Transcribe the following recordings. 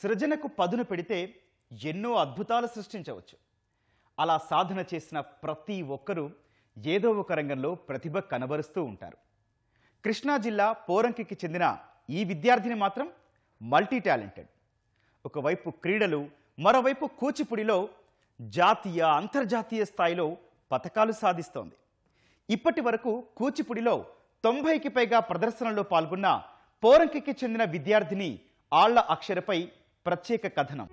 సృజనకు పదును పెడితే ఎన్నో అద్భుతాలు సృష్టించవచ్చు. అలా సాధన చేసిన ప్రతి ఒక్కరూ ఏదో ఒక రంగంలో ప్రతిభ కనబరుస్తూ ఉంటారు. కృష్ణా జిల్లా పోరంకికి చెందిన ఈ విద్యార్థిని మాత్రం మల్టీ టాలెంటెడ్ ఒకవైపు క్రీడలు మరోవైపు కూచిపుడిలో జాతీయ అంతర్జాతీయ స్థాయిలో పథకాలు సాధిస్తోంది. ఇప్పటి వరకు కూచిపుడిలో తొంభైకి పైగా ప్రదర్శనలో పాల్గొన్న పోరంకికి చెందిన విద్యార్థిని ఆళ్ళ అక్షరపై ప్రత్యేక కథనం.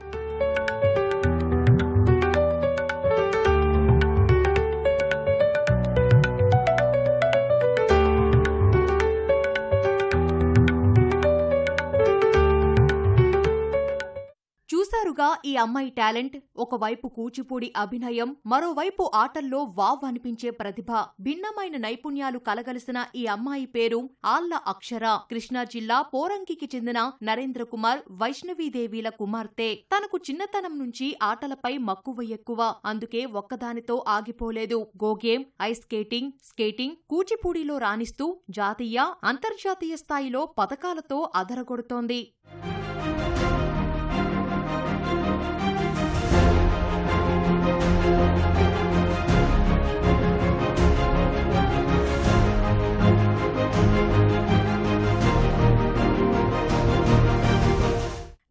చూశారుగా ఈ అమ్మాయి టాలెంట్ ఒకవైపు కూచిపూడి అభినయం మరోవైపు ఆటల్లో వావ్ అనిపించే ప్రతిభ. భిన్నమైన నైపుణ్యాలు కలగలిసిన ఈ అమ్మాయి పేరు ఆళ్ళ అక్షర. కృష్ణా జిల్లా పోరంకికి చెందిన నరేంద్ర కుమార్ వైష్ణవీదేవిల కుమార్తె. తనకు చిన్నతనం నుంచి ఆటలపై మక్కువ ఎక్కువ. అందుకే ఒక్కదానితో ఆగిపోలేదు. Go game ice skating skating కూచిపూడిలో రాణిస్తూ జాతీయ అంతర్జాతీయ స్థాయిలో పథకాలతో అదరగొడుతోంది.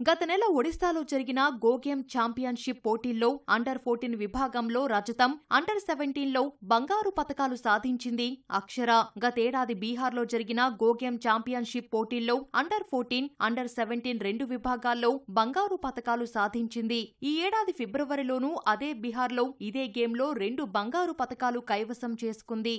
గత నెల ఒడిశాలో జరిగిన గోగేమ్ ఛాంపియన్షిప్ పోటీల్లో అండర్ ఫోర్టీన్ విభాగంలో రజతం అండర్ సెవెంటీన్లో బంగారు పతకాలు సాధించింది అక్షర. గతేడాది బీహార్లో జరిగిన గోగేమ్ ఛాంపియన్షిప్ పోటీల్లో అండర్ ఫోర్టీన్ అండర్ సెవెంటీన్ రెండు విభాగాల్లో బంగారు పతకాలు సాధించింది. ఈ ఏడాది ఫిబ్రవరిలోనూ అదే బీహార్లో ఇదే గేమ్లో రెండు బంగారు పతకాలు కైవసం చేసుకుంది.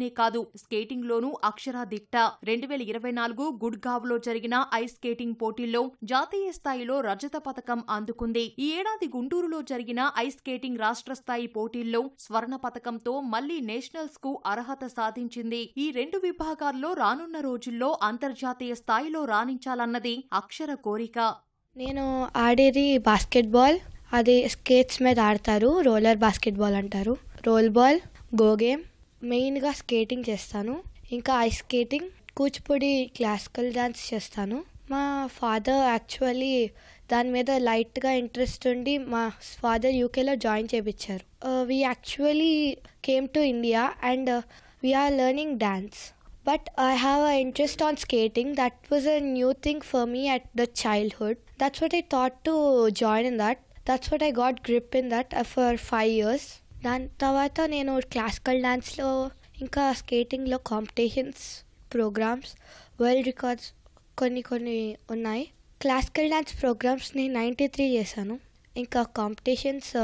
స్కేటింగ్లోనే కాదు. స్కేటింగ్లోనూ అక్షర దిట్ట రెండు వేల ఇరవై నాలుగు గుడ్గావ్లో జరిగిన ఐస్ స్కేటింగ్ పోటీల్లో జాతీయ స్థాయిలో రజత పథకం అందుకుంది. ఈ ఏడాది గుంటూరులో జరిగిన ఐస్ స్కేటింగ్ రాష్ట్ర స్థాయి పోటీల్లో స్వర్ణ పథకంతో మళ్ళీ నేషనల్స్కు అర్హత సాధించింది. ఈ రెండు విభాగాల్లో రానున్న రోజుల్లో అంతర్జాతీయ స్థాయిలో రాణించాలన్నది అక్షర కోరిక. నేను ఆడేది బాస్కెట్బాల్. అది స్కేట్స్ మీద ఆడతారు. రోలర్ బాస్కెట్బాల్ అంటారు. రోల్ బాల్ గో గేమ్ మెయిన్గా స్కేటింగ్ చేస్తాను. ఇంకా ice skating Kuchipudi classical dance చేస్తాను. మా ఫాదర్ యాక్చువల్లీ దాని మీద లైట్గా ఇంట్రెస్ట్ ఉండి మా ఫాదర్ యూకేలో జాయిన్ చేయించారు we actually came to India and we are learning dance but I have a interest on skating that was a new thing for me at the childhood that's what I thought to join in that that's what I got grip in that for five years దాని తర్వాత నేను classical డ్యాన్స్లో ఇంకా స్కేటింగ్లో competitions programs world records కొన్ని కొన్ని ఉన్నాయి. Classical dance ప్రోగ్రామ్స్ని నైంటీ త్రీ చేశాను. ఇంకా కాంపిటీషన్స్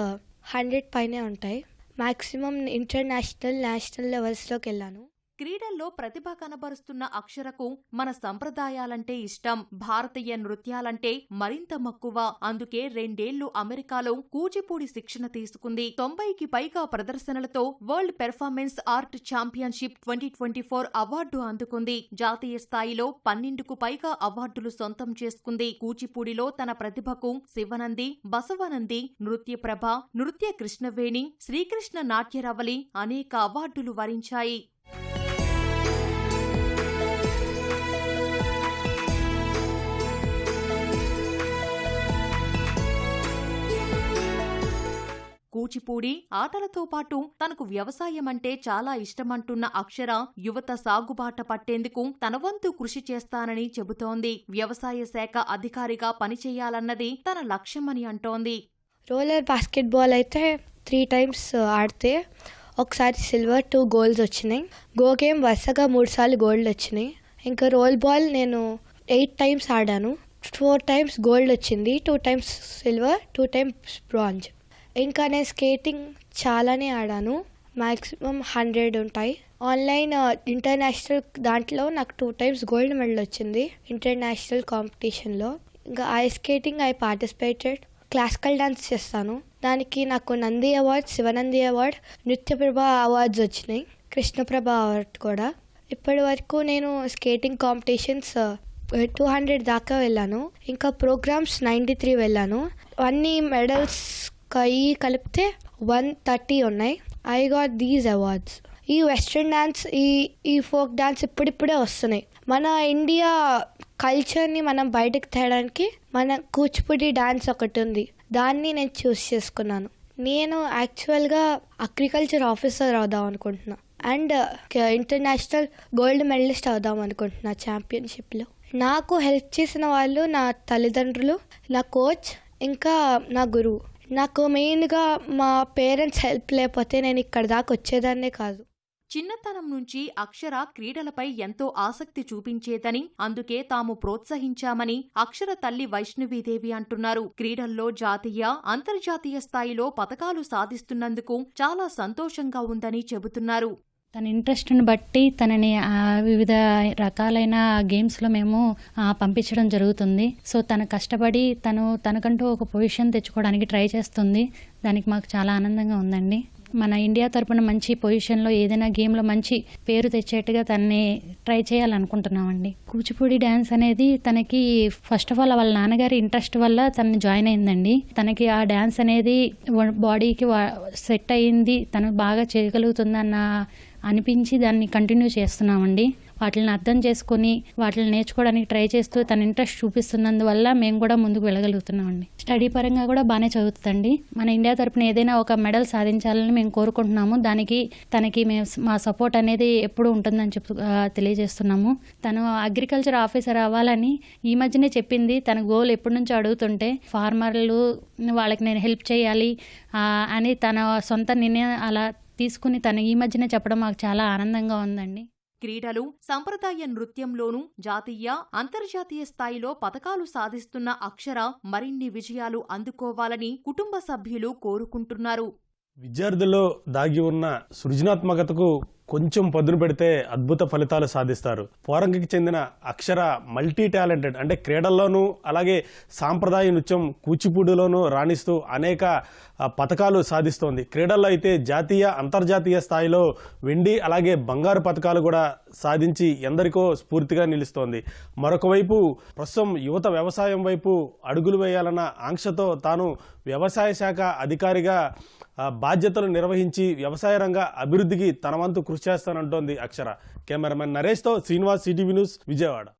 హండ్రెడ్ పైనే ఉంటాయి. మ్యాక్సిమం ఇంటర్నేషనల్ నేషనల్ లెవెల్స్లోకి వెళ్ళాను. క్రీడల్లో ప్రతిభ కనబరుస్తున్న అక్షరకు మన సంప్రదాయాలంటే ఇష్టం భారతీయ నృత్యాలంటే మరింత మక్కువ. అందుకే రెండేళ్ళు అమెరికాలో కూచిపూడి శిక్షణ తీసుకుంది. తొంభైకి పైగా ప్రదర్శనలతో world performance art championship twenty twenty four award అందుకుంది. జాతీయ స్థాయిలో పన్నెండుకు పైగా అవార్డులు సొంతం చేసుకుంది. కూచిపూడిలో తన ప్రతిభకు శివనంది బసవనంది నృత్య ప్రభ నృత్య కృష్ణవేణి శ్రీకృష్ణ నాట్యరవలి అనేక అవార్డులు వరించాయి. కూచిపూడి ఆటలతో పాటు తనకు వ్యవసాయం అంటే చాలా ఇష్టమంటున్న అక్షర యువత సాగుబాట పట్టేందుకు తన వంతు కృషి చేస్తానని చెబుతోంది. వ్యవసాయ శాఖ అధికారిగా పనిచేయాలన్నది తన లక్ష్యమని అంటోంది. రోలర్ బాస్కెట్బాల్ అయితే త్రీ టైమ్స్ ఆడితే ఒకసారి సిల్వర్ టూ గోల్స్ వచ్చినాయి. గో గేమ్ వరుసగా మూడుసార్లు గోల్డ్ వచ్చినాయి. ఇంకా రోల్ బాల్ నేను ఎయిట్ టైమ్స్ ఆడాను. ఫోర్ టైమ్స్ గోల్డ్ వచ్చింది two times silver two times bronze. ఇంకా నేను స్కేటింగ్ చాలానే ఆడాను. మ్యాక్సిమం హండ్రెడ్ ఉంటాయి. ఆన్లైన్ ఇంటర్నేషనల్ దాంట్లో నాకు టూ టైమ్స్ గోల్డ్ మెడల్ వచ్చింది ఇంటర్నేషనల్ కాంపిటీషన్లో. ఇంకా ice skating I participated. Classical dance చేస్తాను. దానికి నాకు Nandi award Sivanandi award Nrityaprabha awards వచ్చినాయి. కృష్ణప్రభ అవార్డ్ కూడా. ఇప్పటి వరకు నేను స్కేటింగ్ కాంపిటీషన్స్ టూ హండ్రెడ్ దాకా వెళ్ళాను. ఇంకా ప్రోగ్రామ్స్ నైంటీ త్రీ వెళ్ళాను. అన్ని మెడల్స్ ఈ కలిపితే వన్ థర్టీ ఉన్నాయి. ఐ గాట్ దీస్ అవార్డ్స్ ఈ వెస్ట్రన్ డ్యాన్స్ ఈ ఈ ఫోక్ డ్యాన్స్ ఇప్పుడిప్పుడే వస్తున్నాయి. మన ఇండియా కల్చర్ని మనం బయటకు తేయడానికి మన కూచిపూడి డ్యాన్స్ ఒకటి ఉంది. దాన్ని నేను చూస్ చేసుకున్నాను. నేను యాక్చువల్గా అగ్రికల్చర్ ఆఫీసర్ అవుదాం అనుకుంటున్నా. అండ్ ఇంటర్నేషనల్ గోల్డ్ మెడలిస్ట్ అవుదాం అనుకుంటున్నా ఛాంపియన్షిప్లో నాకు హెల్ప్ చేసిన వాళ్ళు నా తల్లిదండ్రులు నా కోచ్ ఇంకా నా గురువు. నాకు మెయిన్గా మా పేరెంట్స్ హెల్ప్ లేకపోతే నేను ఇక్కడ దాకా వచ్చేదాన్నే కాదు. చిన్నతనం నుంచి అక్షర క్రీడలపై ఎంతో ఆసక్తి చూపించేదని అందుకే తాము ప్రోత్సహించామని అక్షర తల్లి వైష్ణవీదేవి అంటున్నారు. క్రీడల్లో జాతీయ అంతర్జాతీయ స్థాయిలో పథకాలు సాధిస్తున్నందుకు చాలా సంతోషంగా ఉందని చెబుతున్నారు. తన ఇంట్రెస్ట్ని బట్టి తనని వివిధ రకాలైన గేమ్స్లో మేము పంపించడం జరుగుతుంది. సో తను కష్టపడి తను తనకంటూ ఒక పొజిషన్ తెచ్చుకోవడానికి ట్రై చేస్తుంది. దానికి మాకు చాలా ఆనందంగా ఉందండి. మన ఇండియా తరపున మంచి పొజిషన్లో ఏదైనా గేమ్లో మంచి పేరు తెచ్చేట్టుగా తనని ట్రై చేయాలనుకుంటున్నామండి. కూచిపూడి డ్యాన్స్ అనేది తనకి ఫస్ట్ ఆఫ్ ఆల్ వాళ్ళ నాన్నగారి ఇంట్రెస్ట్ వల్ల తనని జాయిన్ అయిందండి. తనకి ఆ డ్యాన్స్ అనేది బాడీకి సెట్ అయ్యింది తను బాగా చేయగలుగుతుందన్న అనిపించి దాన్ని కంటిన్యూ చేస్తున్నామండి. వాటిని అర్థం చేసుకొని వాటిని నేర్చుకోవడానికి ట్రై చేస్తూ తన ఇంట్రెస్ట్ చూపిస్తున్నందువల్ల మేము కూడా ముందుకు వెళ్ళగలుగుతున్నామండి. స్టడీ పరంగా కూడా బాగానే చదువుతుందండి. మన ఇండియా తరపున ఏదైనా ఒక మెడల్ సాధించాలని మేము కోరుకుంటున్నాము. దానికి తనకి మేము మా సపోర్ట్ అనేది ఎప్పుడు ఉంటుందని చెప్పు తెలియజేస్తున్నాము. తను అగ్రికల్చర్ ఆఫీసర్ అవ్వాలని ఈ మధ్యనే చెప్పింది. తన గోల్ ఎప్పటి నుంచో అడుగుతుంటే ఫార్మర్లు వాళ్ళకి నేను హెల్ప్ చేయాలి అని తన సొంత నిర్ణయం అలా తీసుకుని తను ఈ మధ్యనే చెప్పడం మాకు చాలా ఆనందంగా ఉందండి. క్రీడలు సంప్రదాయ నృత్యంలోనూ జాతీయ అంతర్జాతీయ స్థాయిలో పథకాలు సాధిస్తున్న అక్షర మరిన్ని విజయాలు అందుకోవాలని కుటుంబ సభ్యులు కోరుకుంటున్నారు. విద్యార్థుల్లో దాగి ఉన్న సృజనాత్మకతకు కొంచెం పదును పెడితే అద్భుత ఫలితాలు సాధిస్తారు. పోరంకి చెందిన అక్షర మల్టీ టాలెంటెడ్ అంటే క్రీడల్లోనూ అలాగే సాంప్రదాయ నృత్యం కూచిపూడిలోనూ రాణిస్తూ అనేక పథకాలు సాధిస్తోంది. క్రీడల్లో అయితే జాతీయ అంతర్జాతీయ స్థాయిలో వెండి అలాగే బంగారు పథకాలు కూడా సాధించి ఎందరికో స్ఫూర్తిగా నిలుస్తోంది. మరొక వైపు ప్రస్తుతం యువత వ్యవసాయం వైపు అడుగులు వేయాలన్న ఆంక్షతో తాను వ్యవసాయ శాఖ అధికారిగా బాధ్యతలు నిర్వహించి వ్యవసాయ రంగ అభివృద్ధికి తన వంతు కృషి చేస్తానంటోంది అక్షర. కెమెరామెన్ నరేష్తో శ్రీనివాస్ సిటీవీ న్యూస్ విజయవాడ.